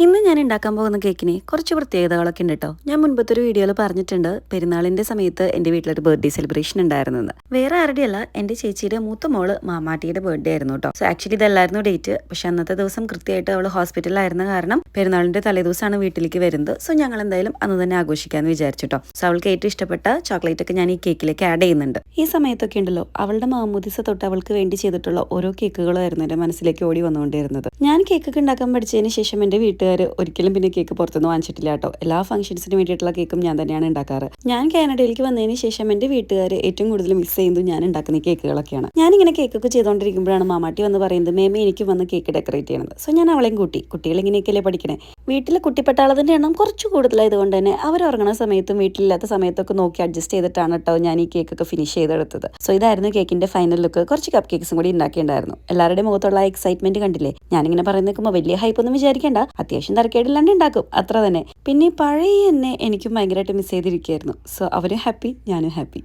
20 ഞാൻ ഉണ്ടാക്കാൻ പോകുന്ന കേക്കിന് കുറച്ച് പ്രത്യേകതകളൊക്കെ ഉണ്ട് കേട്ടോ. ഞാൻ മുൻപത്തെ ഒരു വീഡിയോയിൽ പറഞ്ഞിട്ടുണ്ട് പെരുന്നാളിന്റെ സമയത്ത് എന്റെ വീട്ടിലൊരു ബർത്ത്ഡേ സെലിബ്രേഷൻ ഉണ്ടായിരുന്നെന്ന്. വേറെ ആരുടെയല്ല എന്റെ ചേച്ചിയുടെ മൂത്ത മോൾ മാമാട്ടിയുടെ ബർത്ത്ഡേ ആയിരുന്നു കേട്ടോ. സോ ആക്ച്വലി ഇതല്ലായിരുന്നു ഡേറ്റ് പക്ഷെ അന്നത്തെ ദിവസം കൃത്യമായിട്ട് അവൾ ഹോസ്പിറ്റലിലായിരുന്ന കാരണം പെരുന്നാളിന്റെ തലേദിവസമാണ് വീട്ടിലേക്ക് വരുന്നത്. സോ ഞങ്ങൾ എന്തായാലും അന്ന് തന്നെ ആഘോഷിക്കാന്ന് വിചാരിച്ചു കേട്ടോ. സോ അവൾക്ക് ഏറ്റവും ഇഷ്ടപ്പെട്ട ചോക്ലേറ്റ് ഒക്കെ ഞാൻ ഈ കേക്കിലേക്ക് ആഡ് ചെയ്യുന്നുണ്ട്. ഈ സമയത്തൊക്കെ ഉണ്ടല്ലോ അവളുടെ മാമൂദിസ തൊട്ട് അവൾക്ക് വേണ്ടി ചെയ്തിട്ടുള്ള ഓരോ കേക്കുകളായിരുന്നു എന്റെ മനസ്സിലേക്ക് ഓടി വന്നുകൊണ്ടിരുന്നത്. ഞാൻ കേക്കൊക്കെ ഉണ്ടാക്കാൻ പഠിച്ചതിന് ശേഷം എന്റെ വീട്ടുകാർ ഒരിക്കലും പിന്നെ കേക്ക് പുറത്തുനിന്ന് വാങ്ങിച്ചിട്ടില്ല കേട്ടോ. എല്ലാ ഫംഗ്ഷൻസിന് വേണ്ടിയിട്ടുള്ള കേക്കും ഞാൻ തന്നെയാണ് ഉണ്ടാക്കാറ്. ഞാൻ കാനഡയിലേക്ക് വന്നതിന് ശേഷം എന്റെ വീട്ടുകാർ ഏറ്റവും കൂടുതൽ മിസ് ചെയ്യുന്നത് ഞാൻ ഉണ്ടാക്കുന്ന കേക്കുകളൊക്കെയാണ് ഞാനിങ്ങനെ കേക്കൊക്കെ ചെയ്തുകൊണ്ടിരിക്കുമ്പോഴാണ് മാമാട്ടി വന്ന് പറയുന്നത് മേമ എനിക്ക് വന്ന് കേക്ക് ഡെക്കറേറ്റ് ചെയ്യണത് സോ ഞാൻ അവളെയും കൂട്ടി. കുട്ടികൾ ഇങ്ങനെയൊക്കെയല്ലേ പഠിക്കണേ? വീട്ടിൽ കുട്ടിപ്പട്ടാളത്തിന്റെ എണ്ണം കുറച്ച് കൂടുതലായതുകൊണ്ട് തന്നെ അവർ ഉറങ്ങുന്ന സമയത്തും വീട്ടിലില്ലാത്ത സമയത്തൊക്കെ നോക്കി അഡ്ജസ്റ്റ് ചെയ്തിട്ടാണ് കേട്ടോ ഞാൻ ഈ കേക്കൊക്കെ ഫിനിഷ് ചെയ്തെടുത്തത്. സോ ഇതായിരുന്നു കേക്കിന്റെ ഫൈനൽ ലുക്ക് കുറച്ച് കപ്പ് കേക്ക്സും കൂടി ഉണ്ടാക്കിയിട്ടുണ്ടായിരുന്നു. എല്ലാവരുടെയും മുഖത്തുള്ള എക്സൈറ്റ്മെന്റ് കണ്ടില്ലേ? ഞാനിങ്ങനെ പറയുന്ന നിൽക്കുമ്പോൾ വലിയ ഹൈപ്പ് ഒന്നും വിചാരിക്കേണ്ട. അത്യാവശ്യം തരക്കേടില്ലാണ്ട് ഉണ്ടാക്കും. അത്ര തന്നെ. പിന്നെ പഴയ എന്നെ എനിക്കും ഭയങ്കരമായിട്ട് മിസ് ചെയ്തിരിക്കുകയായിരുന്നു. സോ അവരും ഹാപ്പി ഞാനും ഹാപ്പി